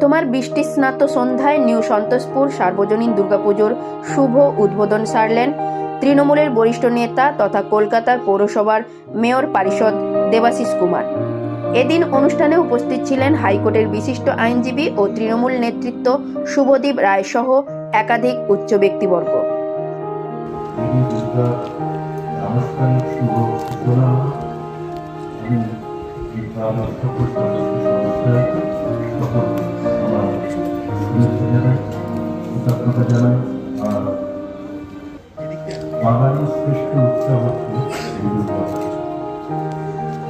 প্রথমার বৃষ্টি স্নাত সন্ধ্যায় নিউ সন্তোষপুর, সার্বজনীন দুর্গাপুজোর শুভ উদ্বোধন সারলেন তৃণমূলের বরিষ্ঠ নেতা তথা কলকাতার পৌরসভার মেয়র পারিষদ দেবাশিস কুমার। এদিন অনুষ্ঠানে উপস্থিত ছিলেন হাইকোর্টের বিশিষ্ট আইনজীবী ও তৃণমূল নেতৃত্ব শুভদীপ রায় সহ একাধিক উচ্চ ব্যক্তিবর্গ। জানাই কৃতজ্ঞতা জানাই আর বাঙালির শ্রেষ্ঠ উৎসব হচ্ছে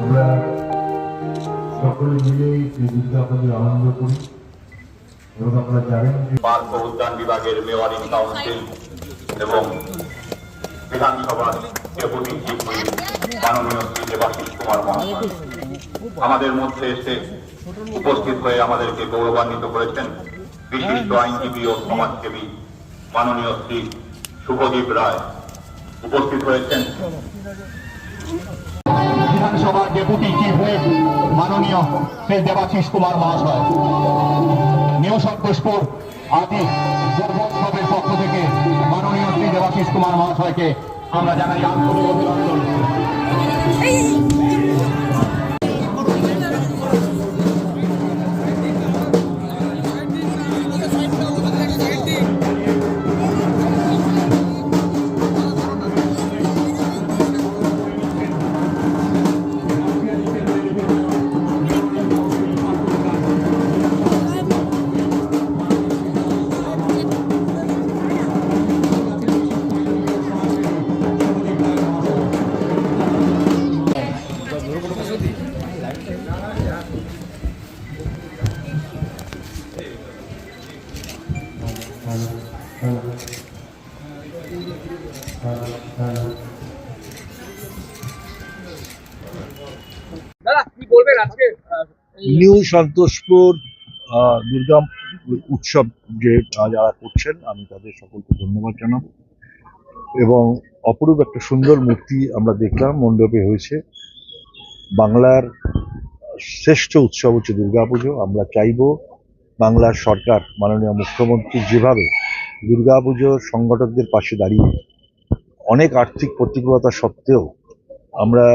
আমরা সকলে আনন্দ করি এবং আপনারা জানেন পার্ক উদ্যান বিভাগের মেয়রিং কাউন্সিল এবং বিধানসভার ডেপুটি চিফ মাননীয় শ্রী দেবাশিস কুমার মহাশয়। আমাদের মধ্যে এসে উপস্থিত হয়ে আমাদেরকে গৌরবান্বিত করেছেন। বিশিষ্ট আইনজীবী ও সমাজসেবী মাননীয় শ্রী শুভদীপ রায় উপস্থিত হয়েছেন। বিধানসভার ডেপুটি চিফ হুইপ মাননীয় শ্রী দেবাশিস কুমার মহাশয়। নিউ সন্তোষপুর আদি দুর্গোৎসবের পক্ষ থেকে মাননীয় শ্রী দেবাশিস কুমার মহাশয়কে আমরা জানাই আন্তরিক অভিনন্দন। নিউ সন্তোষপুর দুর্গা উৎসব যে যারা করছেন, আমি তাদের সকলকে ধন্যবাদ জানাব। এবং অপরূপ একটা সুন্দর মূর্তি আমরা দেখলাম, মণ্ডপে হয়েছে। বাংলার শ্রেষ্ঠ উৎসব হচ্ছে দুর্গাপুজো। আমরা চাইব বাংলার সরকার, মাননীয় মুখ্যমন্ত্রী যেভাবে দুর্গাপুজোর সংগঠকদের পাশে দাঁড়িয়ে অনেক আর্থিক প্রতিকূলতা সত্ত্বেও আমরা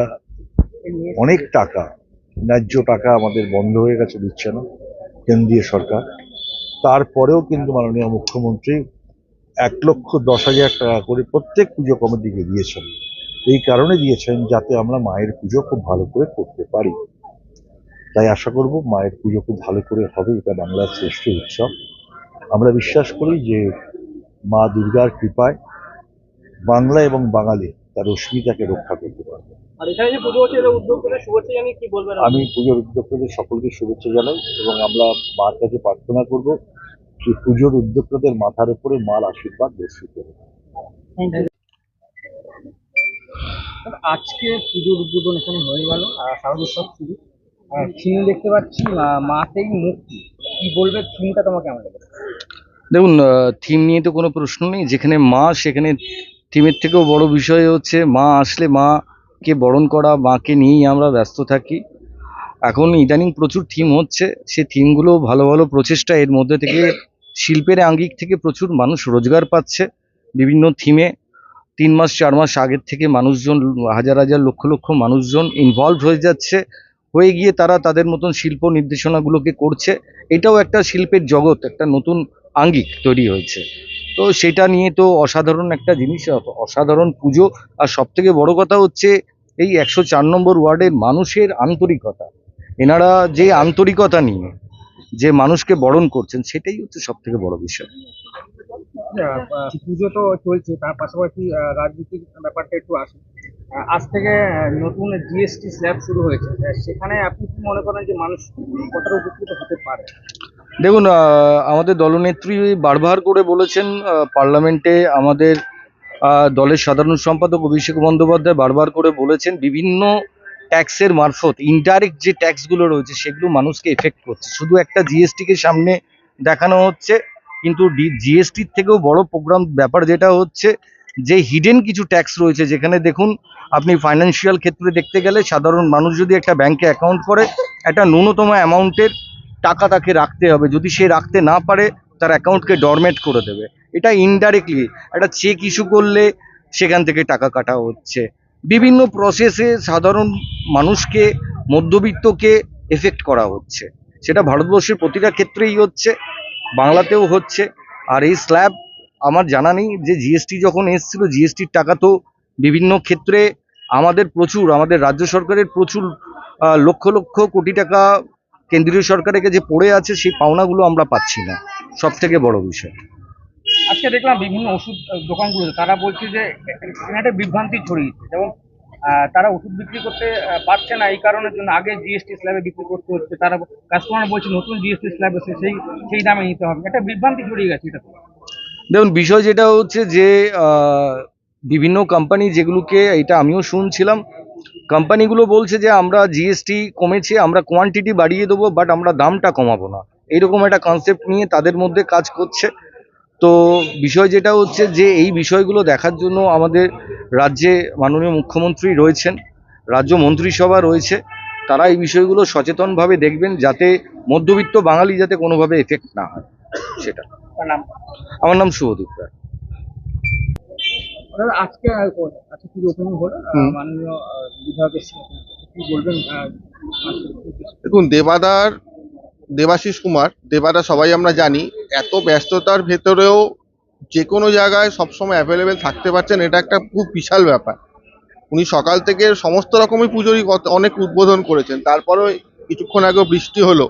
অনেক টাকা, ন্যায্য টাকা আমাদের বন্ধ হয়ে গেছে দিচ্ছে না কেন্দ্রীয় সরকার। তারপরেও কিন্তু মাননীয় মুখ্যমন্ত্রী এক লক্ষ দশ হাজার টাকা করে প্রত্যেক পুজো কমিটিকে দিয়েছেন। এই কারণে দিয়েছেন যাতে আমরা মায়ের পুজো খুব ভালো করে করতে পারি। তাই আশা করব মায়ের পুজো খুব ভালো করে হবে, এটা বাংলার শ্রেষ্ঠ উৎসব। আমরা বিশ্বাস করি যে মা দুর্গার কৃপায় বাংলা এবং বাঙালি তার অস্মিতাকে রক্ষা করতে পারবে। আর এখানে যে পুজো হচ্ছে এটা উদ্যোগ করে শুভেচ্ছা জানিয়ে কি বলবেন আমি পুজোর উদ্যোক্তাদের সকলকে শুভেচ্ছা জানাই এবং আমরা মার কাছে প্রার্থনা করব যে পুজোর উদ্যোক্তাদের মাথার উপরে মার আশীর্বাদ বর্ষিত হোক। আজকে পুজোর উদ্বোধন এখানে হয়ে গেল শারদোৎসব শুরু থিম দেখতে পাচ্ছি মাতেই মুক্তি। কি বলবে থিমটা তোমাকে লেগেছে দেখুন থিম নিয়ে তো কোনো প্রশ্ন নেই। যেখানে মা, সেখানে থিমের থেকেও বড় বিষয় হচ্ছে, মা আসলে মাকে বরণ করা, মাকে নিয়েই আমরা ব্যস্ত থাকি। এখন ইদানিং প্রচুর থিম হচ্ছে। সে থিমগুলো ভালো ভালো প্রচেষ্টা, এর মধ্যে থেকে শিল্পের আঙ্গিক থেকে প্রচুর মানুষ রোজগার পাচ্ছে বিভিন্ন থিমে তিন মাস, চার মাস আগের থেকে মানুষজন, হাজার হাজার, লক্ষ লক্ষ মানুষজন ইনভলভ হয়ে যাচ্ছে। হয়ে গিয়ে তারা তাদের মতন শিল্প নির্দেশনাগুলোকে করছে। এটাও একটা শিল্পের জগৎ, একটা নতুন আঙ্গিক তৈরি হয়েছে। তো সেটা নিয়ে তো অসাধারণ একটা জিনিস, অসাধারণ পুজো। আর সব থেকে বড় কথা হচ্ছে, এই একশো চার নম্বর ওয়ার্ডের মানুষের আন্তরিকতা। এনারা যে আন্তরিকতা নিয়ে যে মানুষকে বরণ করছেন, সেটাই হচ্ছে সব থেকে বড় বিষয়। পুজো তো চলছে, তার পাশাপাশি রাজনীতির ব্যাপারটা একটু আসে আজ থেকে নতুন জিএসটি স্ল্যাব শুরু হয়েছে। সেখানে আপনি কি মনে করেন যে মানুষ কতটা উপকৃত হতে পারে? দেখুন আমাদের দলনেত্রী বারবার করে বলেছেন পার্লামেন্টে আমাদের দলের সাধারণ সম্পাদক অভিষেক বন্দ্যোপাধ্যায় বারবার করে বলেছেন, বিভিন্ন ট্যাক্সের মারফত ইনডাইরেক্ট যে ট্যাক্সগুলো রয়েছে, সেগুলো মানুষকে এফেক্ট করছে। শুধু একটা জিএসটিকে সামনে দেখানো হচ্ছে, কিন্তু জিএসটির থেকেও বড় প্রোগ্রাম ব্যাপার যেটা হচ্ছে, যে হিডেন কিছু ট্যাক্স রয়েছে, যেখানে দেখুন, আপনি ফাইন্যান্সিয়াল ক্ষেত্রে দেখতে গেলে সাধারণ মানুষ যদি একটা ব্যাংকে অ্যাকাউন্ট করে, একটা ন্যূনতম অ্যামাউন্টের টাকা তাকে রাখতে হবে। যদি সে রাখতে না পারে, তার অ্যাকাউন্টকে ডরমেট করে দেবে। এটা ইনডাইরেক্টলি একটা চেক ইস্যু করলে সেখান থেকে টাকা কাটা হচ্ছে। বিভিন্ন প্রসেসে সাধারণ মানুষকে, মধ্যবিত্তকে এফেক্ট করা হচ্ছে। সেটা ভারতবর্ষের প্রতিটা ক্ষেত্রেই হচ্ছে, বাংলাতেও হচ্ছে। আর এই স্ল্যাব আমার জানা নেই যে জিএসটি যখন এসেছিল জিএসটির টাকা তো বিভিন্ন ক্ষেত্রে আমাদের প্রচুর, আমাদের রাজ্য সরকারের প্রচুর লক্ষ লক্ষ কোটি টাকা কেন্দ্রীয় সরকারের কাছে পড়ে আছে সেই পাওনাগুলো আমরা পাচ্ছি না। সব থেকে বড় বিষয়। আজকে দেখলাম বিভিন্ন ওষুধ দোকানগুলো তারা বলছে যে এখানে একটা বিভ্রান্তি ছড়িয়েছে যেমন তারা ওষুধ বিক্রি করতে পারছে না। এই কারণের জন্য আগে জিএসটি স্ল্যাবে বিক্রি করতে হচ্ছে। তারা কাস্টমার বলছে নতুন জিএসটি স্ল্যাব এসে সেই সেই দামে নিতে হবে। একটা বিভ্রান্তি ছড়িয়ে গেছে এটা। দেখুন বিষয় যেটা হচ্ছে যে আহ, বিভিন্ন কোম্পানি যেগুলোকে এটা আমিও শুনছিলাম কোম্পানিগুলো বলছে যে আমরা জিএসটি কমেছে আমরা কোয়ান্টিটি বাড়িয়ে দেবো বাট আমরা দামটা কমাবো না। এইরকম একটা কনসেপ্ট নিয়ে তাদের মধ্যে কাজ করছে। তো বিষয় যেটা হচ্ছে যে এই বিষয়গুলো দেখার জন্য আমাদের রাজ্যে মাননীয় মুখ্যমন্ত্রী রয়েছেন রাজ্য মন্ত্রিসভা রয়েছে। তারা এই বিষয়গুলো সচেতনভাবে দেখবেন যাতে মধ্যবিত্ত বাঙালি যাতে কোনোভাবে এফেক্ট না হয় সেটা। আমার নাম শুভদীপ রায়। আজকে আজকে কি ওপেনিং হলো মাননীয় আহ, বিধায়কের কি বলবেন দেখুন দেবাদার দেবাশিস কুমার দেবাদা সবাই আমরা জানি এত ব্যস্ততার ভেতরেও যে কোনো জায়গায় সবসময় অ্যাভেলেবেল থাকতে পারছেন এটা একটা খুব বিশাল ব্যাপার। উনি সকাল থেকে সমস্ত রকমই পুজোরই অনেক উদ্বোধন করেছেন। তারপরেও কিছুক্ষণ আগেও বৃষ্টি হলো।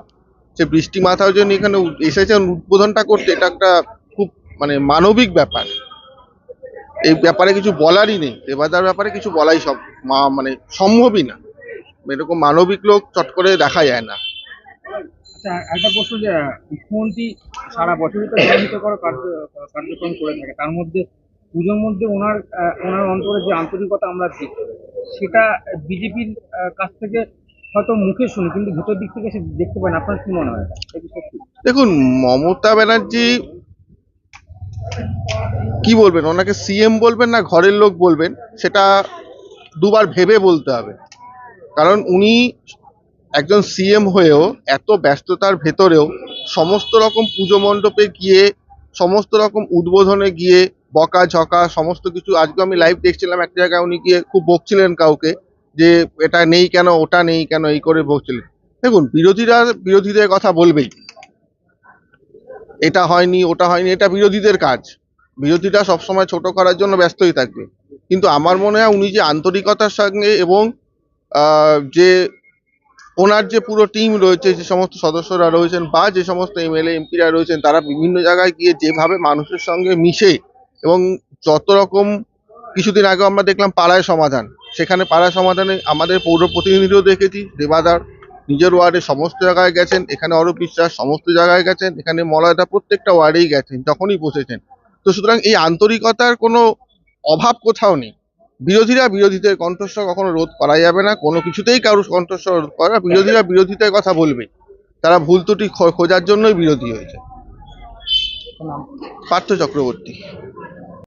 সে বৃষ্টি মাথার জন্য এখানে এসেছেন উদ্বোধনটা করতে এটা একটা খুব মানে মানবিক ব্যাপার। এই ব্যাপারে কিছু বলারই নেই। দেবাদার ব্যাপারে কিছু বলাই সব মানে সম্ভবই না। এরকম মানবিক লোক চট করে দেখা যায় না। আচ্ছা একটা প্রশ্ন যে মুখ্যমন্ত্রী সারা বছরই তো কার্যক্রম করে থাকে। তার মধ্যে পুজোর মধ্যে ওনার ওনার অন্তরে যে আন্তরিকতা আমরা দেখি সেটা বিজেপির কাছ থেকে হয়তো মুখে শুনি কিন্তু ভেতর দিক থেকে সে দেখতে পায় না। আপনার কি মনে হয়? দেখুন মমতা ব্যানার্জি কি বলবেন? ওনাকে সিএম বলবেন না ঘরের লোক বলবেন? সেটা দুবার ভেবে বলতে হবে। কারণ উনি একজন সিএম হয়েও এত ব্যস্ততার ভেতরেও সমস্ত রকম পুজো মণ্ডপে গিয়ে, সমস্ত রকম উদ্বোধনে গিয়ে বকা ঝকা সমস্ত কিছু, আজকে আমি লাইভ দেখছিলাম একটা জায়গায় উনি গিয়ে খুব বকছিলেন কাউকে যে এটা নেই কেন, ওটা নেই কেন, এই করে বকছিলেন। দেখুন, বিরোধীরা বিরোধীদের কথা বলবেই। এটা হয়নি, ওটা হয়নি, এটা বিরোধীদের কাজ। বিরোধীরা সবসময় ছোট করার জন্য ব্যস্তই থাকবে কিন্তু আমার মনে হয় উনি যে আন্তরিকতার সঙ্গে এবং যে ওনার যে পুরো টিম রয়েছে, যে সমস্ত সদস্যরা রয়েছেন বা যে সমস্ত এমএলএ এমপিরা রয়েছেন, তারা বিভিন্ন জায়গায় গিয়ে যেভাবে মানুষের সঙ্গে মিশে এবং যত রকম কিছুদিন আগে আমরা দেখলাম পাড়ায় সমাধান। সেখানে পাড়ায় সমাধানে আমাদের পৌর প্রতিনিধিও দেখেছি, দেবাদার নিজের ওয়ার্ডে সমস্ত জায়গায় গেছেন, এখানে অরূপ বিশ্বাস সমস্ত জায়গায় গেছেন, এখানে মলয়দা প্রত্যেকটা ওয়ার্ডেই গেছেন, যখনই বসেছেন। তো সুতরাং এই আন্তরিকতার কোনো অভাব কোথাও নেই। বিরোধীরা বিরোধীদের কণ্ঠস্বর কখনো রোধ করা যাবে না, কোনো কিছুতেই কারোর কণ্ঠস্বর রোধ করা বিরোধীরা বিরোধীদের কথা বলবে। তারা ভুল ত্রুটি খোঁজার জন্যই বিরোধী হয়েছে। পার্থ চক্রবর্তী।